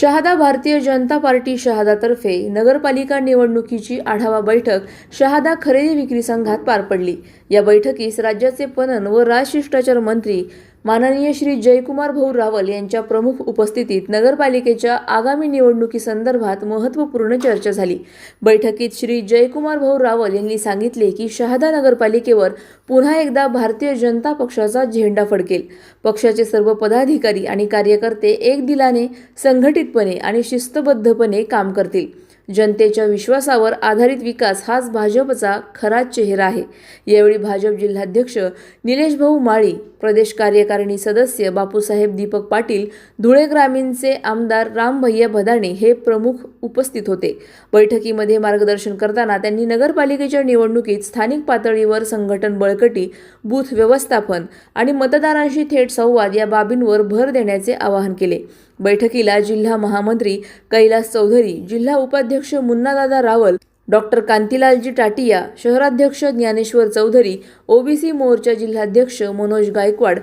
Shahada Bharatiya Janata party शहादातर्फे नगरपालिका निवडणुकीची आढावा बैठक शहादा खरेदी विक्री संघात पार पडली. या बैठकीस राज्याचे पणन व राजशिष्टाचार मंत्री माननीय श्री जयकुमार भाऊ रावल यांच्या प्रमुख उपस्थितीत नगरपालिकेच्या आगामी निवडणुकीसंदर्भात महत्त्वपूर्ण चर्चा झाली. बैठकीत श्री जयकुमार भाऊ रावल यांनी सांगितले की शहादा नगरपालिकेवर पुन्हा एकदा भारतीय जनता पक्षाचा झेंडा फडकेल. पक्षाचे सर्व पदाधिकारी आणि कार्यकर्ते एक दिलाने संघटितपणे आणि शिस्तबद्धपणे काम करतील. जनतेच्या विश्वासावर आधारित विकास हाच भाजपचा खरा चेहरा आहे. यावेळी भाजप जिल्हाध्यक्ष निलेश भाऊ माळी प्रदेश कार्यकारिणी सदस्य बापूसाहेब दीपक पाटील धुळे ग्रामीणचे आमदार राम भैया भदाणे हे प्रमुख उपस्थित होते. बैठकीमध्ये मार्गदर्शन करताना त्यांनी नगरपालिकेच्या निवडणुकीत स्थानिक पातळीवर संघटन बळकटी बूथ व्यवस्थापन आणि मतदारांशी थेट संवाद या बाबींवर भर देण्याचे आवाहन केले. बैठकीला जिल्हा महामंत्री कैलास चौधरी जिल्हा उपाध्यक्ष मुन्नादादा रावल डॉक्टर कांतीलालजी टाटिया शहराध्यक्ष ज्ञानेश्वर चौधरी ओबीसी मोर्चा जिल्हाध्यक्ष मनोज गायकवाड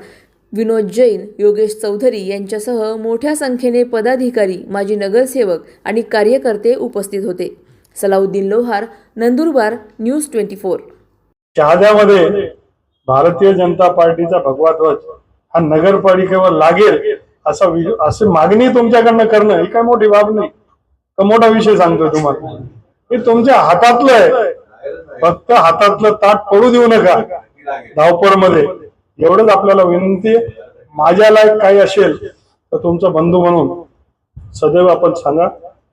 विनोद जैन योगेश चौधरी यांच्यासह मोठ्या संख्येने पदाधिकारी माजी नगरसेवक आणि कार्यकर्ते उपस्थित होते. Salauddin Lohar Nandurbar news twenty four. शहाद्यामध्ये Bharatiya Janata पार्टीचा भगवा ध्वज हा नगरपालिकेवर लागेल असा वि- अशी मागणी तुमच्याकडनं करणं ही काय मोठी बाब नाही. का मोठा विषय सांगतोय तुम्हाला. हे तुमच्या हातातलं आहे. फक्त हातातलं ताट पडू देऊ नका. धावपळमध्ये एवढंच आपल्याला विनंती माझ्या लायक काही असेल तर तुमचा बंधू म्हणून सदैव आपण सांगा.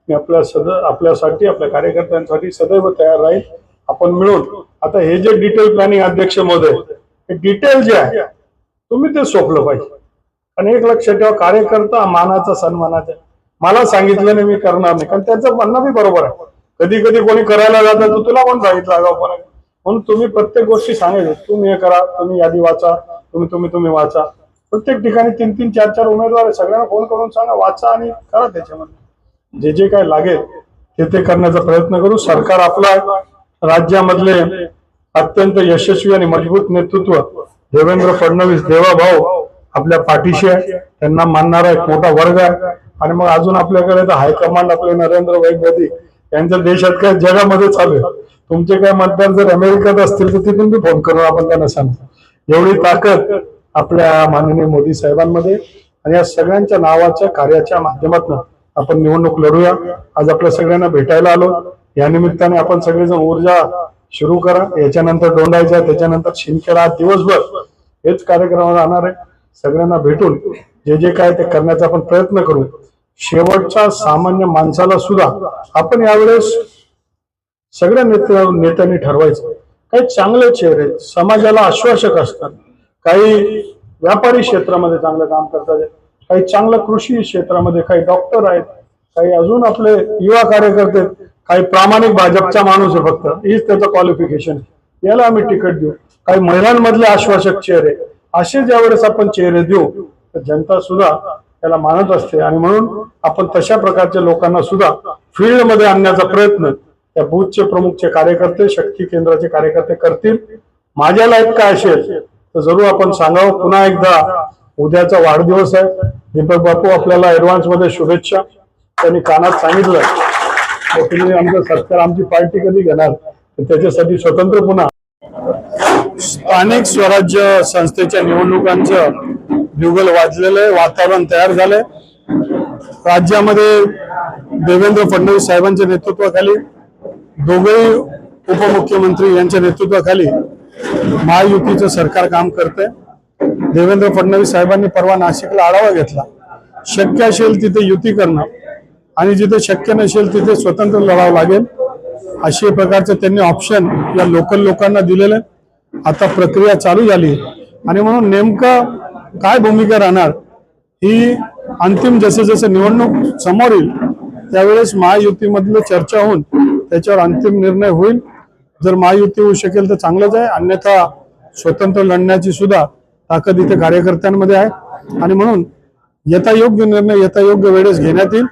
मी आपल्या सद आपल्यासाठी आपल्या कार्यकर्त्यांसाठी सदैव तयार राहील. आपण मिळून. आता हे जे डिटेल प्लॅनिंग अध्यक्ष महोदय हे डिटेल जे आहे तुम्ही ते सोपलं पाहिजे. पण एक लक्ष ठेवा कार्यकर्ता मानाचा सन्मानाचा मला सांगितलं नाही मी करणार नाही. कारण त्यांचं म्हणणं बी बरोबर आहे. कधी कधी कोणी करायला जातं तर तुला कोण सांगितलं आगाऊपणा म्हणून तुम्ही प्रत्येक गोष्टी सांगायचं तुम्ही हे करा तुम्ही यादी वाचा तुम्ही तुम्ही तुम्ही वाचा. प्रत्येक ठिकाणी तीन तीन चार चार उमेदवार सगळ्यांना फोन करून सांगा वाचा आणि करा त्याच्यामध्ये. जे जे काय लागेल ते ते करण्याचा प्रयत्न करू. सरकार आपला राज्यामधले अत्यंत यशस्वी आणि मजबूत नेतृत्व देवेंद्र फडणवीस देवाभाऊ आपल्या पाठीशी आहे. त्यांना मानणारा एक मोठा वर्ग आहे. आणि मग अजून आपल्याकडे तर हायकमांड आपले नरेंद्र भाई मोदी यांच्या देशात काय जगामध्ये चालू आहे. तुमचे काय मतदार जर अमेरिकेत असतील तर तिथून बी फोन करून आपण त्यांना सांगतो. एवढी ताकद आपल्या माननीय मोदी साहेबांमध्ये आणि या सगळ्यांच्या नावाच्या कार्याच्या माध्यमातून आपण निवडणूक लढूया. आज आपल्या सगळ्यांना भेटायला आलो. या निमित्ताने आपण सगळेजण ऊर्जा सुरू करा. याच्यानंतर डोंडायचा त्याच्यानंतर शिंदखेडा दिवसभर हेच कार्यक्रम राहणार आहे. सगळ्यांना भेटून जे जे काय ते करण्याचा आपण प्रयत्न करू. शेवटच्या सामान्य माणसाला सुद्धा आपण यावेळेस सगळ्या नेत्या नेत्यांनी ठरवायचं. काही चांगले चेहरे समाजाला आश्वासक असतात. काही व्यापारी क्षेत्रामध्ये चांगलं काम करतात. काही चांगलं कृषी क्षेत्रामध्ये काही डॉक्टर आहेत. काही अजून आपले युवा कार्यकर्ते आहेत. काही प्रामाणिक भाजपचा माणूस आहे फक्त. हीच त्याचं क्वालिफिकेशन याला आम्ही तिकीट देऊ. काही महिलांमधले आश्वासक चेहरे असे ज्यावेळेस आपण चेहरे देऊ तर जनता सुद्धा त्याला मानत असते. आणि म्हणून आपण तशा प्रकारच्या लोकांना सुद्धा फील्डमध्ये आणण्याचा प्रयत्न त्या बूथचे प्रमुखचे कार्यकर्ते शक्ती केंद्राचे कार्यकर्ते करतील. माझ्या लाईफ काय असेल तर जरूर आपण सांगावं. पुन्हा एकदा उद्याचा वाढदिवस आहे. दीपक बापू आपल्याला ऍडव्हान्समध्ये शुभेच्छा. त्यांनी कानात सांगितलं. तर तुम्ही आमचं सत्कार आमची पार्टी कधी घेणार? तर त्याच्यासाठी स्वतंत्र पुन्हा स्थानिक स्वराज्य संस्थेच्या निवडणुकांचं युगल वाजलेलं आहे वातावरण तयार झालंय. राज्यामध्ये देवेंद्र फडणवीस साहेबांच्या नेतृत्वाखाली दोघेही उपमुख्यमंत्री यांच्या नेतृत्वाखाली महायुतीचं सरकार काम करतंय. देवेंद्र फडणवीस साहेबांनी परवा नाशिकला आढावा घेतला. शक्य असेल तिथे युती करणं आणि जिथे शक्य नसेल तिथे स्वतंत्र लढावं लागेल अशा प्रकारचं त्यांनी ऑप्शन या लोकल लोकांना दिलेलं आहे. आता प्रक्रिया चालू झाली. आणि म्हणून नेमकं काय भूमिका राहणार ही अंतिम जसे जसे निवडणूक समोर येईल त्यावेळेस महायुतीमधलं चर्चा होऊन त्याच्यावर अंतिम निर्णय होईल. जर महायुती होऊ शकेल तर चांगलंच आहे. अन्यथा स्वतंत्र लढण्याची सुद्धा ताकद इथे कार्यकर्त्यांमध्ये आहे. आणि म्हणून यथायोग्य निर्णय यथायोग्य वेळेस घेण्यात येईल.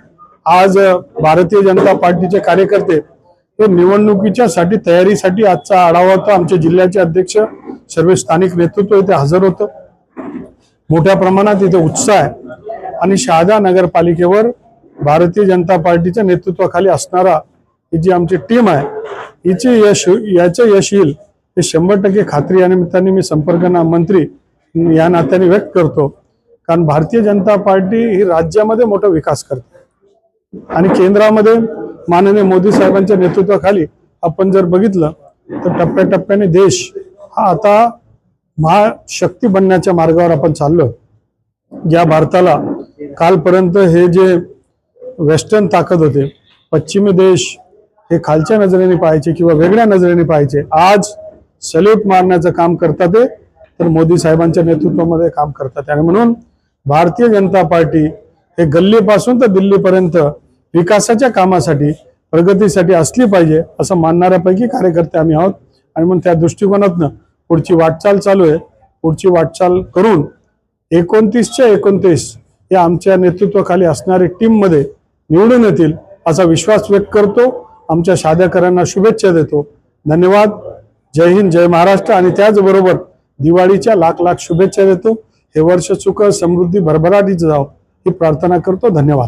आज भारतीय जनता पार्टीचे कार्यकर्ते हे निवडणुकीच्या साठी तयारीसाठी आजचा आढावा होता. आमचे जिल्ह्याचे अध्यक्ष सर्व स्थानिक नेतृत्व इथे हजर होतं. मोठ्या प्रमाणात इथे उत्साह आहे. आणि शहादा नगरपालिकेवर भारतीय जनता पार्टीच्या नेतृत्वाखाली असणारा ही जी आमची टीम आहे हिचे यश याचं यश येईल हे शंभर टक्के खात्री या निमित्ताने मी संपर्क ना मंत्री या नात्याने व्यक्त करतो. कारण भारतीय जनता पार्टी ही राज्यामध्ये मोठा विकास करते. आणि केंद्रामध्ये माननीय मोदी साहेबांच्या नेतृत्वाखाली आपण जर बघितलं तर टप्प्याटप्प्याने देश हा आता महाशक्ती बनण्याच्या मार्गावर आपण चाललो ज्या भारताला कालपर्यंत हे जे वेस्टर्न ताकद होते पश्चिमी देश हे खालच्या नजरेने पाहायचे किंवा वेगळ्या नजरेने पाहायचे आज सल्यूट मारण्याचं काम करतात ते तर मोदी साहेबांच्या नेतृत्वामध्ये काम करतात. आणि म्हणून भारतीय जनता पार्टी हे गल्लीपासून तर दिल्लीपर्यंत विकासाच्या कामासाठी प्रगतीसाठी असली पाहिजे असं मानणाऱ्यापैकी कार्यकर्ते आम्ही आहोत. आणि म्हणून त्या दृष्टिकोनातनं पुढची वाटचाल चालू आहे. पुढची वाटचाल करून एकोणतीसच्या एकोणतीस या आमच्या नेतृत्वाखाली असणारे टीममध्ये निवडून येतील असा विश्वास व्यक्त करतो. आमच्या साध्याकरांना शुभेच्छा देतो. धन्यवाद. जय हिंद जय महाराष्ट्र. आणि त्याचबरोबर दिवाळीच्या लाख लाख शुभेच्छा देतो. हे वर्ष सुख समृद्धी भरभराटीचं जावं. ही प्रार्थना करतो. धन्यवाद.